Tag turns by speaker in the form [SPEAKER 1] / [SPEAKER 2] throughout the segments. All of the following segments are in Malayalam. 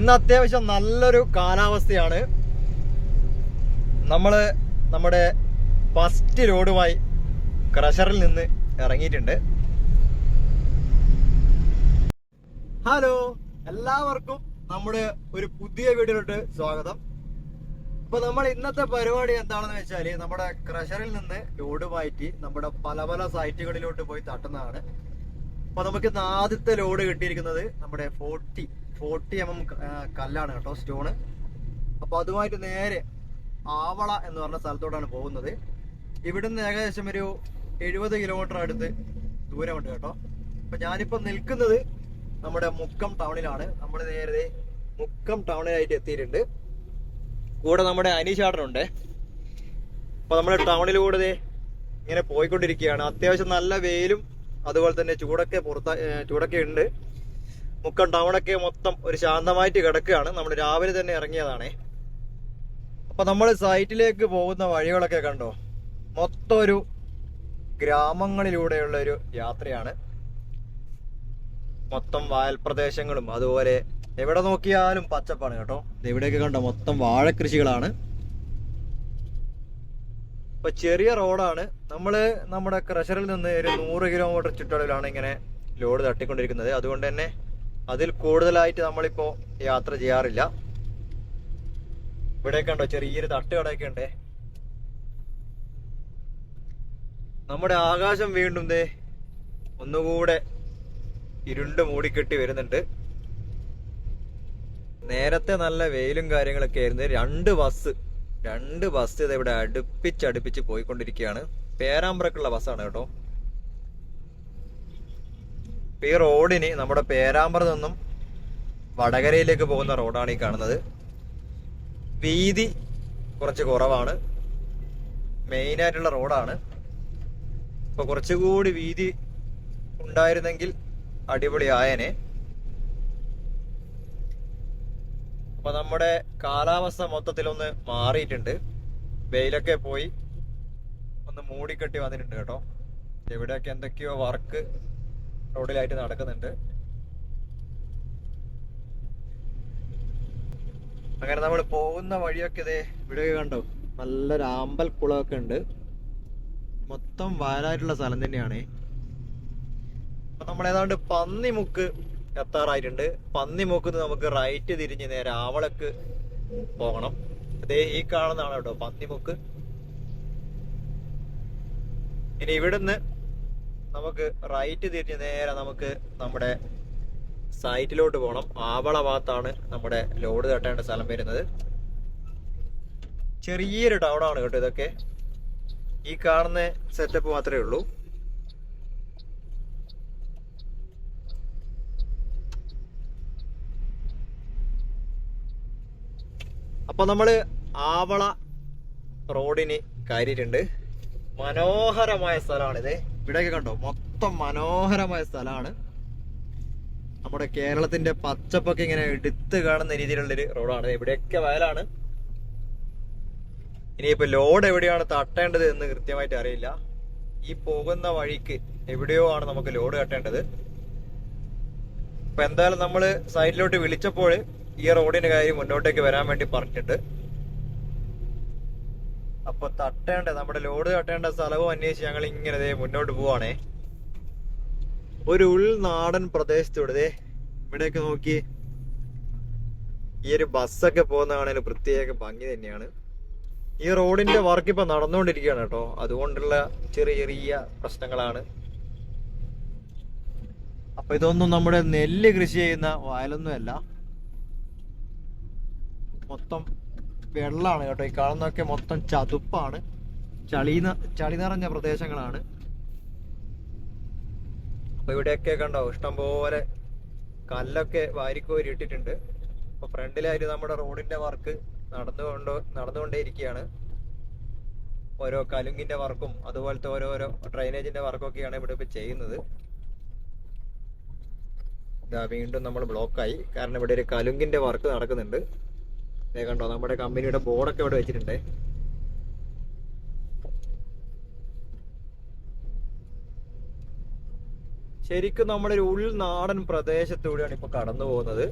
[SPEAKER 1] ഇന്ന് അത്യാവശ്യം നല്ലൊരു കാലാവസ്ഥയാണ്. നമ്മൾ നമ്മുടെ ഫസ്റ്റ് ലോഡുമായി ക്രഷറിൽ നിന്ന് ഇറങ്ങിയിട്ടുണ്ട്. ഹലോ എല്ലാവർക്കും നമ്മുടെ ഒരു പുതിയ വീഡിയോയിലോട്ട് സ്വാഗതം. അപ്പൊ നമ്മൾ ഇന്നത്തെ പരിപാടി എന്താണെന്ന് വെച്ചാൽ നമ്മുടെ ക്രഷറിൽ നിന്ന് ലോഡ് മാറ്റി നമ്മുടെ പല പല സൈറ്റുകളിലോട്ട് പോയി തട്ടുന്നതാണ്. അപ്പൊ നമുക്ക് ഇന്ന് ആദ്യത്തെ ലോഡ് കിട്ടിയിരിക്കുന്നത് നമ്മുടെ ഫോർട്ടി ഫോർട്ടി എം എം കല്ലാണ് കേട്ടോ സ്റ്റോണ്. അപ്പൊ അതുമായിട്ട് നേരെ ആവള എന്ന് പറഞ്ഞ സ്ഥലത്തോട്ടാണ് പോകുന്നത്. ഇവിടുന്ന് ഏകദേശം ഒരു എഴുപത് കിലോമീറ്റർ അടുത്ത് ദൂരമുണ്ട് കേട്ടോ. അപ്പൊ ഞാനിപ്പോ നിൽക്കുന്നത് നമ്മുടെ മുക്കം ടൗണിലാണ്. നമ്മൾ നേരത്തെ മുക്കം ടൗണിലായിട്ട് എത്തിയിട്ടുണ്ട്. കൂടെ നമ്മുടെ അനീഷാട്ടനുണ്ട് അപ്പൊ നമ്മുടെ ടൗണിലൂടെ ഇങ്ങനെ പോയിക്കൊണ്ടിരിക്കുകയാണ്. അത്യാവശ്യം നല്ല വെയിലും അതുപോലെ തന്നെ ചൂടൊക്കെ പുറത്ത ചൂടൊക്കെ ഉണ്ട്. മുക്കം ടൗണൊക്കെ മൊത്തം ഒരു ശാന്തമായിട്ട് കിടക്കുകയാണ്. നമ്മൾ രാവിലെ തന്നെ ഇറങ്ങിയതാണ്. അപ്പൊ നമ്മൾ സൈറ്റിലേക്ക് പോകുന്ന വഴികളൊക്കെ കണ്ടോ? മൊത്തം ഒരു ഗ്രാമങ്ങളിലൂടെയുള്ള ഒരു യാത്രയാണ്. മൊത്തം വയൽ പ്രദേശങ്ങളും അതുപോലെ എവിടെ നോക്കിയാലും പച്ചപ്പാണ് കേട്ടോ. ദേ ഇവിടെയൊക്കെ കണ്ടോ? മൊത്തം വാഴക്കൃഷികളാണ്. ഇപ്പൊ ചെറിയ റോഡാണ്. നമ്മൾ നമ്മുടെ ക്രഷറിൽ നിന്ന് ഒരു നൂറ് കിലോമീറ്റർ ചുറ്റളവിലാണ് ഇങ്ങനെ ലോഡ് തട്ടിക്കൊണ്ടിരിക്കുന്നത്. അതുകൊണ്ട് തന്നെ അതിൽ കൂടുതലായിട്ട് നമ്മളിപ്പോ യാത്ര ചെയ്യാറില്ല. ഇവിടെ കണ്ടോ ചെറിയൊരു തട്ടുകടയൊക്കെ ഉണ്ടേ നമ്മുടെ ആകാശം വീണ്ടും ദേ ഒന്നുകൂടെ ഇരുണ്ട് മൂടിക്കെട്ടി വരുന്നുണ്ട്. നേരത്തെ നല്ല വെയിലും കാര്യങ്ങളൊക്കെ ആയിരുന്നു. രണ്ട് ബസ് രണ്ട് ബസ് ഇത് ഇവിടെ അടുപ്പിച്ചടുപ്പിച്ച് അടുപ്പിച്ച് പോയിക്കൊണ്ടിരിക്കുകയാണ്. പേരാമ്പ്രക്കുള്ള ബസ്സാണ് കേട്ടോ. ഈ റോഡിന് നമ്മുടെ പേരാമ്പ്ര നിന്നും വടകരയിലേക്ക് പോകുന്ന റോഡാണ് ഈ കാണുന്നത്. വീതി കുറച്ച് കുറവാണ്. മെയിൻ ആയിട്ടുള്ള റോഡാണ്. ഇപ്പൊ കുറച്ചുകൂടി വീതി ഉണ്ടായിരുന്നെങ്കിൽ അടിപൊളി ആയനെ അപ്പൊ നമ്മുടെ കാലാവസ്ഥ മൊത്തത്തിലൊന്ന് മാറിയിട്ടുണ്ട്. വെയിലൊക്കെ പോയി. ഒന്ന് മൂടിക്കെട്ടി വന്നിട്ടുണ്ട് കേട്ടോ. എവിടെയൊക്കെ എന്തൊക്കെയോ വർക്ക് റോഡിലായിട്ട് നടക്കുന്നുണ്ട്. അങ്ങനെ നമ്മൾ പോകുന്ന വഴിയൊക്കെ ഇതേ ഇവിടെ കണ്ടോ? നല്ലൊരു ആമ്പൽ കുളമൊക്കെ ഉണ്ട്. മൊത്തം വയലായിട്ടുള്ള സ്ഥലം തന്നെയാണ്. അപ്പൊ നമ്മൾ ഏതാണ്ട് പന്നിമുക്ക് എത്താറായിട്ടുണ്ട്. പന്നിമുക്ക് നമുക്ക് റൈറ്റ് തിരിഞ്ഞ് നേരെ ആവളക്ക് പോകണം. അതേ ഈ കാണുന്നതാണ് കേട്ടോ പന്നിമുക്ക്. ഇനി ഇവിടുന്ന് നമുക്ക് റൈറ്റ് തിരിഞ്ഞ് നേരെ നമുക്ക് നമ്മുടെ സൈറ്റിലോട്ട് പോകണം ആവള ഭാഗത്താണ് നമ്മുടെ ലോഡ് തട്ടേണ്ട സ്ഥലം വരുന്നത്. ചെറിയൊരു ടൗൺ ആണ് കേട്ടോ ഇതൊക്കെ. ഈ കാണുന്ന സെറ്റപ്പ് മാത്രമേ ഉള്ളൂ. അപ്പൊ നമ്മൾ ആവള റോഡിന് കയറിയിട്ടുണ്ട്. മനോഹരമായ സ്ഥലമാണിത്. ഇവിടെയൊക്കെ കണ്ടോ? മൊത്തം മനോഹരമായ സ്ഥലമാണ്. നമ്മുടെ കേരളത്തിന്റെ പച്ചപ്പൊക്കെ ഇങ്ങനെ എടുത്ത് കാണുന്ന രീതിയിലുള്ളൊരു റോഡാണ്. ഇവിടെയൊക്കെ വയലാണ്. ഇനിയിപ്പോ ലോഡ് എവിടെയാണ് തട്ടേണ്ടത് എന്ന് കൃത്യമായിട്ട് അറിയില്ല. ഈ പോകുന്ന വഴിക്ക് എവിടെയോ ആണ് നമുക്ക് ലോഡ് കട്ടേണ്ടത് അപ്പൊ എന്തായാലും നമ്മൾ സൈഡിലോട്ട് വിളിച്ചപ്പോൾ ഈ റോഡിന്റെ കാര്യം മുന്നോട്ടേക്ക് വരാൻ വേണ്ടി പറഞ്ഞിട്ടുണ്ട്. അപ്പൊ തട്ടേണ്ട നമ്മുടെ ലോഡ് തട്ടേണ്ട സ്ഥലവും അന്വേഷിച്ച് ഞങ്ങൾ ഇങ്ങനെ മുന്നോട്ട് പോവാണേ. ഒരു ഉൾനാടൻ പ്രദേശത്തൂടെ ഇവിടെയൊക്കെ നോക്കി. ഈ ഒരു ബസ്സൊക്കെ പോകുന്നതാണ് ഒരു പ്രത്യേക ഭംഗി തന്നെയാണ്. ഈ റോഡിന്റെ വർക്ക് ഇപ്പൊ നടന്നുകൊണ്ടിരിക്കുകയാണ് കേട്ടോ. അതുകൊണ്ടുള്ള ചെറിയ ചെറിയ പ്രശ്നങ്ങളാണ്. അപ്പൊ ഇതൊന്നും നമ്മുടെ നെല്ല് കൃഷി ചെയ്യുന്ന വയലൊന്നുമല്ല. മൊത്തം വെള്ളമാണ് കേട്ടോ. ഈ കാണുന്നൊക്കെ മൊത്തം ചതുപ്പാണ്. ചളി ചളി നിറഞ്ഞ പ്രദേശങ്ങളാണ്. അപ്പൊ ഇവിടെയൊക്കെ കണ്ടോ ഇഷ്ടംപോലെ കല്ലൊക്കെ വാരിക്കോരി ഇട്ടിട്ടുണ്ട് അപ്പൊ ഫ്രണ്ടിലായിട്ട് നമ്മുടെ റോഡിന്റെ വർക്ക് നടന്നുകൊണ്ട് നടന്നുകൊണ്ടേയിരിക്കുകയാണ്. ഓരോ കലുങ്കിന്റെ വർക്കും അതുപോലത്തെ ഓരോരോ ഡ്രൈനേജിന്റെ വർക്കൊക്കെയാണ് ഇവിടെ ഇപ്പൊ ചെയ്യുന്നത്. ഇതാ വീണ്ടും നമ്മൾ ബ്ലോക്കായി കാരണം ഇവിടെ ഒരു കലുങ്കിന്റെ വർക്ക് നടക്കുന്നുണ്ട്. കണ്ടോ നമ്മുടെ കമ്പനിയുടെ ബോർഡൊക്കെ ഇവിടെ വെച്ചിട്ടുണ്ടേ. ശരിക്കും ഒരു ഉൾനാടൻ പ്രദേശത്തൂടെയാണ് ഇപ്പൊ കടന്നു പോകുന്നത്.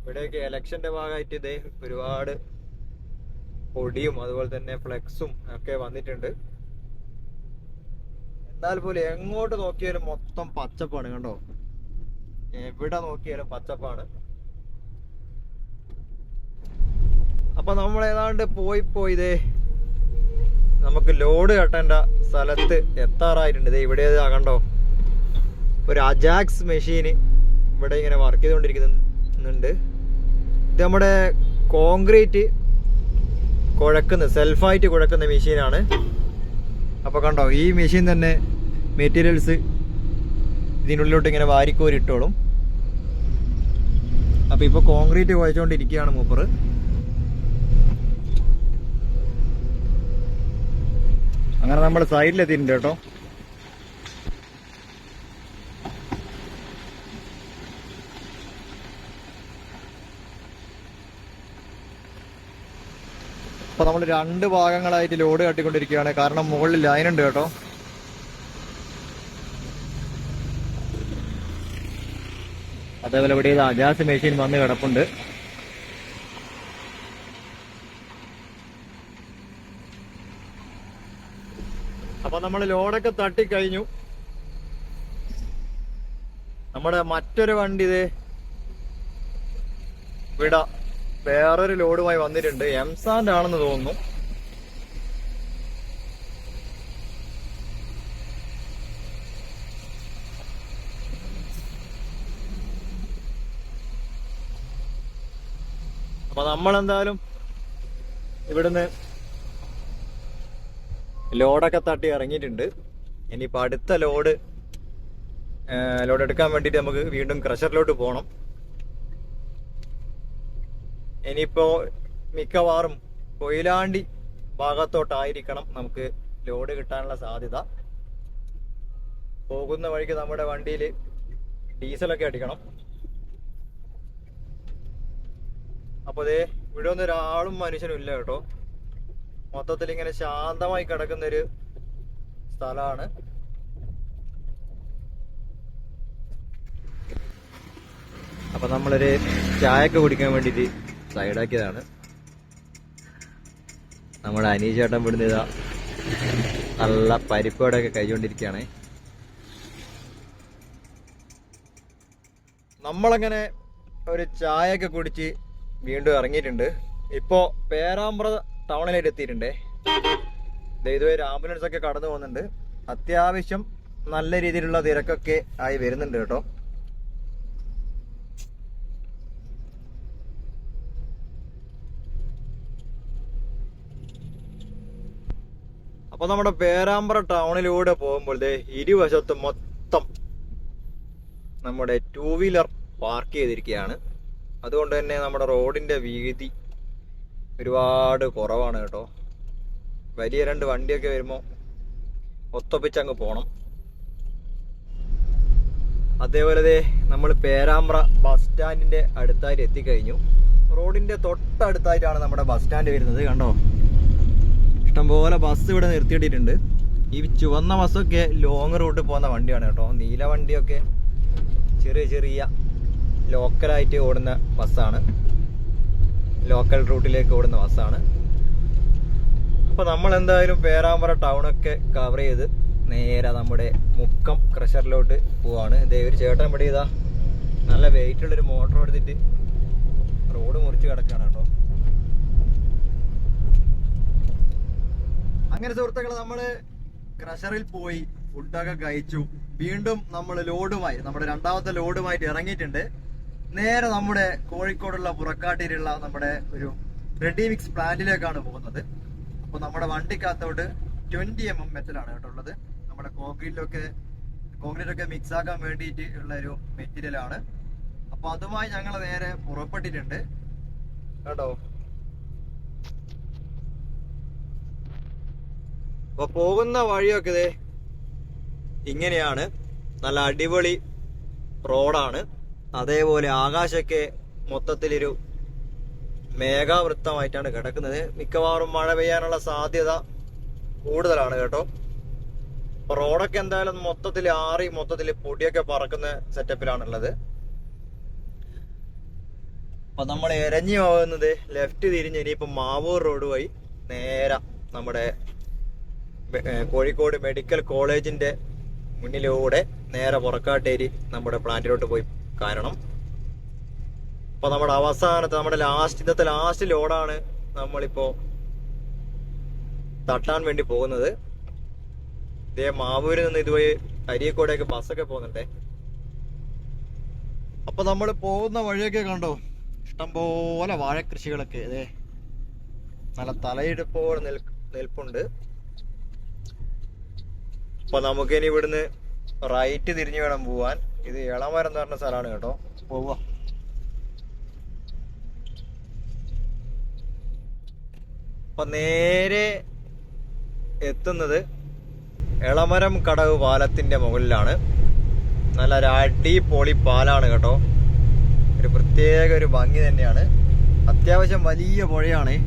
[SPEAKER 1] ഇവിടെയൊക്കെ ഇലക്ഷന്റെ ഭാഗമായിട്ട് ഇതേ ഒരുപാട് പൊടിയും അതുപോലെ തന്നെ ഫ്ലെക്സും ഒക്കെ വന്നിട്ടുണ്ട്. എന്നാൽ പോലും എങ്ങോട്ട് നോക്കിയാലും മൊത്തം പച്ചപ്പാണ് കണ്ടോ? എവിടെ നോക്കിയാലും പച്ചപ്പാണ്. അപ്പൊ നമ്മൾ ഏതാണ്ട് പോയി പോയി ഇതേ നമുക്ക് ലോഡ് കെട്ടേണ്ട സ്ഥലത്ത് എത്താറായിട്ടുണ്ട്. ഇതേ ഇവിടെ ആകണ്ടോ ഒരു അജാക്സ് മെഷീന് ഇവിടെ ഇങ്ങനെ വർക്ക് ചെയ്തുകൊണ്ടിരിക്കുന്നുണ്ട്. ഇത് നമ്മുടെ കോൺക്രീറ്റ് കുഴക്കുന്ന സെൽഫായിട്ട് കുഴക്കുന്ന മെഷീനാണ് അപ്പോൾ കണ്ടോ ഈ മെഷീൻ തന്നെ മെറ്റീരിയൽസ് ഇതിനുള്ളിലോട്ട് ഇങ്ങനെ വാരിക്കോരിട്ടോളും. അപ്പോൾ ഇപ്പോൾ കോൺക്രീറ്റ് കുഴച്ചുകൊണ്ടിരിക്കുകയാണ് മൂപ്പറ്. അങ്ങനെ നമ്മൾ സൈഡിലെത്തിയിട്ടുണ്ട് കേട്ടോ. അപ്പൊ നമ്മൾ രണ്ട് ഭാഗങ്ങളായിട്ട് ലോഡ് കട്ടിക്കൊണ്ടിരിക്കുകയാണ്. കാരണം മുകളിൽ ലൈൻ ഉണ്ട് കേട്ടോ. അതേപോലെ ഇവിടെ അജാസ് മെഷീൻ വന്ന് കിടപ്പുണ്ട് അപ്പൊ നമ്മൾ ലോഡൊക്കെ തട്ടിക്കഴിഞ്ഞു. നമ്മുടെ മറ്റൊരു വണ്ടി ഇത് വിട. വേറൊരു ലോഡുമായി വന്നിട്ടുണ്ട്. എംസാൻഡ് ആണെന്ന് തോന്നുന്നു. അപ്പൊ നമ്മളെന്തായാലും ഇവിടുന്ന് ലോഡൊക്കെ തട്ടി ഇറങ്ങിയിട്ടുണ്ട്. ഇനിയിപ്പോൾ അടുത്ത ലോഡ് ലോഡ് എടുക്കാൻ വേണ്ടിയിട്ട് നമുക്ക് വീണ്ടും ക്രഷറിലോട്ട് പോകണം ഇനിയിപ്പോൾ മിക്കവാറും കൊയിലാണ്ടി ഭാഗത്തോട്ടായിരിക്കണം നമുക്ക് ലോഡ് കിട്ടാനുള്ള സാധ്യത. പോകുന്ന വഴിക്ക് നമ്മുടെ വണ്ടിയിൽ ഡീസലൊക്കെ അടിക്കണം. അപ്പോൾ ഇതേ ഇവിടെ ഒന്നും ഒരാളും മനുഷ്യനും ഇല്ല കേട്ടോ. മൊത്തത്തിൽ ഇങ്ങനെ ശാന്തമായി കിടക്കുന്നൊരു സ്ഥലമാണ്. അപ്പൊ നമ്മളൊരു ചായയൊക്കെ കുടിക്കാൻ വേണ്ടിയിട്ട് സൈഡാക്കിയതാണ്. നമ്മുടെ അനീചേട്ടൻ ഇവിടുന്ന് ഇതാ നല്ല പരിപ്പോടൊക്കെ കഴിച്ചുകൊണ്ടിരിക്കുകയാണ് നമ്മളങ്ങനെ ഒരു ചായയൊക്കെ കുടിച്ച് വീണ്ടും ഇറങ്ങിയിട്ടുണ്ട്. ഇപ്പോ പേരാമ്പ്ര ടൗണിലായിട്ട് എത്തിയിട്ടുണ്ടേ ഇതുവരെ ആംബുലൻസ് ഒക്കെ കടന്നു പോകുന്നുണ്ട്. അത്യാവശ്യം നല്ല രീതിയിലുള്ള തിരക്കൊക്കെ ആയി വരുന്നുണ്ട് കേട്ടോ. അപ്പൊ നമ്മുടെ പേരാമ്പ്ര ടൗണിലൂടെ പോകുമ്പോൾ ഇരുവശത്ത് മൊത്തം നമ്മുടെ ടൂ വീലർ പാർക്ക് ചെയ്തിരിക്കുകയാണ്. അതുകൊണ്ട് തന്നെ നമ്മുടെ റോഡിന്റെ വീതി ഒരുപാട് കുറവാണ് കേട്ടോ. വലിയ രണ്ട് വണ്ടിയൊക്കെ വരുമ്പോൾ ഒത്തൊപ്പിച്ചങ്ങ് പോകണം അതേപോലെ നമ്മൾ പേരാമ്പ്ര ബസ് സ്റ്റാൻഡിന്റെ അടുത്തായിട്ട് എത്തിക്കഴിഞ്ഞു. റോഡിന്റെ തൊട്ടടുത്തായിട്ടാണ് നമ്മുടെ ബസ് സ്റ്റാൻഡ് വരുന്നത് കണ്ടോ? ഇഷ്ടംപോലെ ബസ് ഇവിടെ നിർത്തിയിട്ടിട്ടുണ്ട്. ഈ ചുവന്ന ബസ്സൊക്കെ ലോങ് റൂട്ട് പോകുന്ന വണ്ടിയാണ് കേട്ടോ. നീല വണ്ടിയൊക്കെ ചെറിയ ചെറിയ ലോക്കലായിട്ട് ഓടുന്ന ബസ്സാണ്. ലോക്കൽ റൂട്ടിലേക്ക് ഓടുന്ന ബസ്സാണ് അപ്പോൾ നമ്മൾ എന്തായാലും പേരാമ്പ്ര ടൗണൊക്കെ കവർ ചെയ്ത് നേരെ നമ്മുടെ മുക്കം ക്രഷറിലോട്ട് പോവാണ്. ഇതേ ഒരു ചേട്ടൻ ഇവിടെ ചെയ്താ നല്ല വെയിറ്റ് ഉള്ളൊരു മോട്ടർ എടുത്തിട്ട് റോഡ് മുറിച്ച് കിടക്കുകയാണ് കേട്ടോ. അങ്ങനെ സുഹൃത്തുക്കളെ നമ്മൾ ക്രഷറിൽ പോയി ഫുഡൊക്കെ കഴിച്ചു. വീണ്ടും നമ്മൾ ലോഡുമായി നമ്മുടെ രണ്ടാമത്തെ ലോഡുമായിട്ട് ഇറങ്ങിയിട്ടുണ്ട്. നേരെ നമ്മുടെ കോഴിക്കോടുള്ള പുറക്കാട്ടിയിലുള്ള നമ്മുടെ ഒരു റെഡി മിക്സ് പ്ലാന്റിലേക്കാണ് പോകുന്നത്. അപ്പൊ നമ്മുടെ വണ്ടിക്കകത്തോട്ട് ട്വന്റി എം എം മെറ്റലാണ് കേട്ടോ ഉള്ളത്. നമ്മുടെ കോൺക്രീറ്റിലൊക്കെ കോൺക്രീറ്റൊക്കെ മിക്സ് ആക്കാൻ വേണ്ടിയിട്ട് ഉള്ള ഒരു മെറ്റീരിയൽ ആണ് അപ്പൊ അതുമായി ഞങ്ങൾ നേരെ പുറപ്പെട്ടിട്ടുണ്ട്. കേട്ടോ? അപ്പൊ പോകുന്ന വഴിയൊക്കെ ഇങ്ങനെയാണ്. നല്ല അടിപൊളി റോഡാണ് അതേപോലെ ആകാശമൊക്കെ മൊത്തത്തിലൊരു മേഘാവൃത്തമായിട്ടാണ് കിടക്കുന്നത്. മിക്കവാറും മഴ പെയ്യാനുള്ള സാധ്യത കൂടുതലാണ് കേട്ടോ. റോഡൊക്കെ എന്തായാലും മൊത്തത്തിൽ ആറി മൊത്തത്തിൽ പൊടിയൊക്കെ പറക്കുന്ന സെറ്റപ്പിലാണുള്ളത്. അപ്പൊ നമ്മൾ എരഞ്ഞു പോകുന്നത് ലെഫ്റ്റ് തിരിഞ്ഞ് ഇനിയിപ്പോ മാവൂർ റോഡ് വഴി നേരെ നമ്മുടെ കോഴിക്കോട് മെഡിക്കൽ കോളേജിന്റെ മുന്നിലൂടെ നേരെ പുറക്കാട്ടേരി നമ്മുടെ പ്ലാന്റിലോട്ട് പോയി കാരണം ഇപ്പൊ നമ്മുടെ അവസാനത്തെ നമ്മുടെ ലാസ്റ്റ് ഇന്നത്തെ ലാസ്റ്റ് ലോഡാണ് നമ്മളിപ്പോ തട്ടാൻ വേണ്ടി പോകുന്നത്. ഇതേ മാവൂരിൽ നിന്ന് ഇതുവഴി അരീക്കോടേക്ക് ബസ്സൊക്കെ പോകുന്നുണ്ടേ. അപ്പൊ നമ്മൾ പോകുന്ന വഴിയൊക്കെ കണ്ടോ? ഇഷ്ടംപോലെ വാഴക്കൃഷികളൊക്കെ ഇതേ നല്ല തലയെടുപ്പോടെ നിൽ നിൽപ്പുണ്ട്. അപ്പൊ നമുക്കിനി ഇവിടുന്ന് റൈറ്റ് തിരിഞ്ഞു വേണം പോവാൻ. ഇത് ഇളമരം എന്ന് പറഞ്ഞ സ്ഥലമാണ് കേട്ടോ. പോവാ. അപ്പൊ നേരെ എത്തുന്നത് എളമരം കടവ് പാലത്തിന്റെ മുകളിലാണ്. നല്ല ഒരു അടിപൊളി പാലാണ് കേട്ടോ. ഒരു പ്രത്യേക ഒരു ഭംഗി തന്നെയാണ്. അത്യാവശ്യം വലിയ പുഴയാണ്.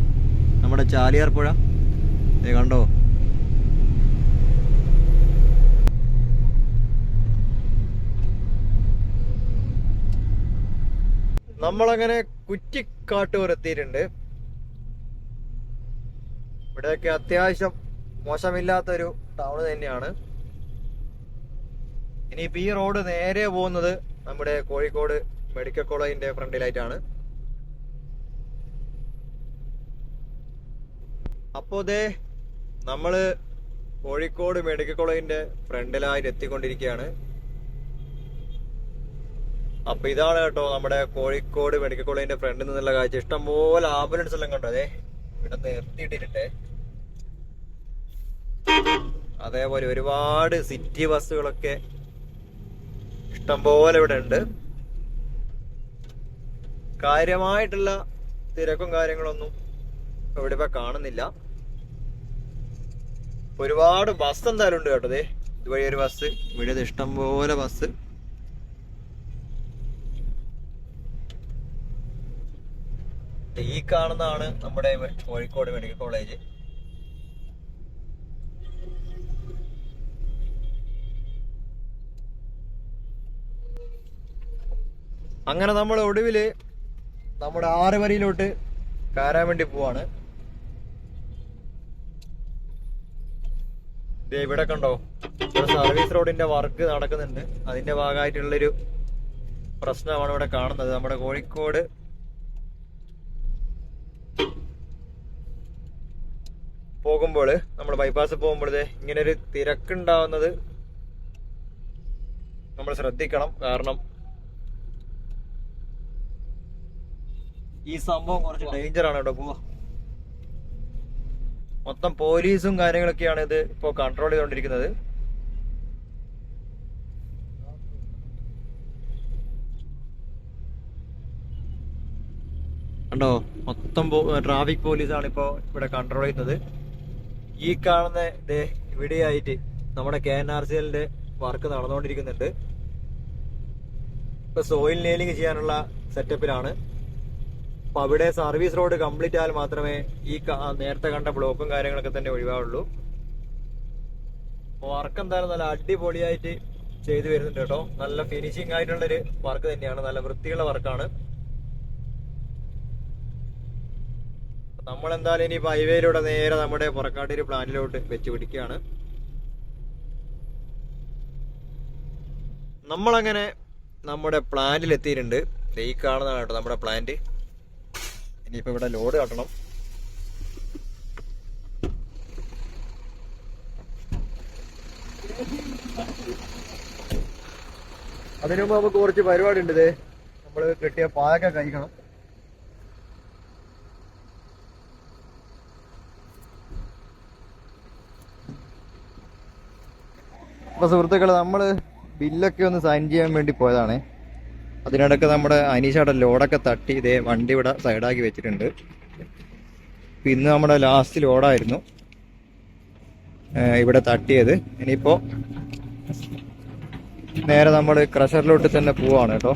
[SPEAKER 1] നമ്മുടെ ചാലിയാർ പുഴ. കണ്ടോ? നമ്മളങ്ങനെ കുറ്റിക്കാട്ടൂർ എത്തിയിട്ടുണ്ട് ഇവിടെയൊക്കെ അത്യാവശ്യം മോശമില്ലാത്തൊരു ടൗൺ തന്നെയാണ്. ഇനിയിപ്പോ ഈ റോഡ് നേരെ പോകുന്നത് നമ്മുടെ കോഴിക്കോട് മെഡിക്കൽ കോളേജിന്റെ ഫ്രണ്ടിലായിട്ടാണ് അപ്പോ ദേ നമ്മൾ കോഴിക്കോട് മെഡിക്കൽ കോളേജിന്റെ ഫ്രണ്ടിലായിട്ട് എത്തിക്കൊണ്ടിരിക്കുകയാണ്. അപ്പൊ ഇതാണ് കേട്ടോ നമ്മുടെ കോഴിക്കോട് മെഡിക്കൽ കോളേജിന്റെ ഫ്രണ്ടിൽ നിന്നുള്ള കാഴ്ച. ഇഷ്ടംപോലെ ആംബുലൻസ് എല്ലാം കണ്ടോ? അതെ ഇവിടെ നിർത്തിയിട്ടിട്ടെ അതേപോലെ ഒരുപാട് സിറ്റി ബസ്സുകളൊക്കെ ഇഷ്ടംപോലെ ഇവിടെ ഉണ്ട്. കാര്യമായിട്ടുള്ള തിരക്കും കാര്യങ്ങളൊന്നും ഇവിടെ ഇപ്പൊ കാണുന്നില്ല. ഒരുപാട് ബസ് എന്തായാലും ഉണ്ട് കേട്ടോ ദേ. ഇതുവഴി ഒരു ബസ് ഇവിടെ ഇഷ്ടംപോലെ ബസ് ഈ കാണുന്നതാണ് നമ്മുടെ കോഴിക്കോട് മെഡിക്കൽ കോളേജ്. അങ്ങനെ നമ്മൾ ഒടുവിൽ നമ്മുടെ ആറ് വരിയിലോട്ട് കയറാൻ വേണ്ടി പോവാണ്. ഇവിടെ കണ്ടോ? സർവീസ് റോഡിന്റെ വർക്ക് നടക്കുന്നുണ്ട്. അതിന്റെ ഭാഗമായിട്ടുള്ളൊരു പ്രശ്നമാണ് ഇവിടെ കാണുന്നത്. നമ്മുടെ കോഴിക്കോട് പോകുമ്പോൾ നമ്മൾ ബൈപ്പാസ് പോകുമ്പോൾ ഇങ്ങനെ ഒരു തിരക്കുണ്ടാവുന്നത് നമ്മൾ ശ്രദ്ധിക്കണം. കാരണം ഈ സംഭവം കുറച്ച് ഡേഞ്ചർ ആണ് കേട്ടോ. പോവാ. മൊത്തം പോലീസും കാര്യങ്ങളൊക്കെയാണ് ഇത് ഇപ്പോ കൺട്രോൾ ചെയ്തുകൊണ്ടിരിക്കുന്നത്. കണ്ടോ? മൊത്തം ട്രാഫിക് പോലീസാണ് ഇപ്പോ ഇവിടെ കൺട്രോൾ ചെയ്യുന്നത്. ഈ കാണുന്ന ദേ ഇവിടെയായിട്ട് നമ്മുടെ കെ എൻ ആർ സി എല്ലിന്റെ വർക്ക് നടന്നുകൊണ്ടിരിക്കുന്നുണ്ട്. ഇപ്പൊ സോയിൽ നെയിലിംഗ് ചെയ്യാനുള്ള സെറ്റപ്പിലാണ് അപ്പൊ അവിടെ സർവീസ് റോഡ് കംപ്ലീറ്റ് ആയാൽ മാത്രമേ ഈ നേരത്തെ കണ്ട ബ്ലോക്കും കാര്യങ്ങളൊക്കെ തന്നെ ഒഴിവാവുള്ളൂ. വർക്ക് എന്തായാലും നല്ല അടിപൊളിയായിട്ട് ചെയ്തു വരുന്നുണ്ട് കേട്ടോ. നല്ല ഫിനിഷിംഗ് ആയിട്ടുള്ളൊരു വർക്ക് തന്നെയാണ്. നല്ല വൃത്തിയുള്ള വർക്കാണ് നമ്മൾ എന്തായാലും ഇനി ഹൈവേയിലൂടെ നേരെ നമ്മുടെ പുറക്കാട്ടിരി പ്ലാന്റിലോട്ട് വെച്ച് പിടിക്കുകയാണ് നമ്മളങ്ങനെ നമ്മുടെ പ്ലാന്റിൽ എത്തിയിട്ടുണ്ട് ഈ കാണുന്നതാണ് കേട്ടോ നമ്മുടെ പ്ലാന്റ് ഇനിയിപ്പോ ഇവിടെ ലോഡ് കാട്ടണം. അതിനു മുമ്പ് നമുക്ക് കുറച്ച് പരിപാടി ഉണ്ട് ഇതേ നമ്മൾ കെട്ടിയ പായൊക്കെ കഴിക്കണം. അപ്പൊ സുഹൃത്തുക്കളെ നമ്മൾ ബില്ലൊക്കെ ഒന്ന് സൈൻ ചെയ്യാൻ വേണ്ടി പോയതാണ്. അതിനിടക്ക് നമ്മുടെ അനീഷയുടെ ലോഡൊക്കെ തട്ടി ഇതേ വണ്ടി ഇവിടെ സൈഡാക്കി വെച്ചിട്ടുണ്ട്. ഇന്ന് നമ്മുടെ ലാസ്റ്റ് ലോഡായിരുന്നു. ഇവിടെ തട്ടിയത്. ഇനിയിപ്പോ നേരെ നമ്മൾ ക്രഷറിലോട്ട് തന്നെ പോവാണ് കേട്ടോ.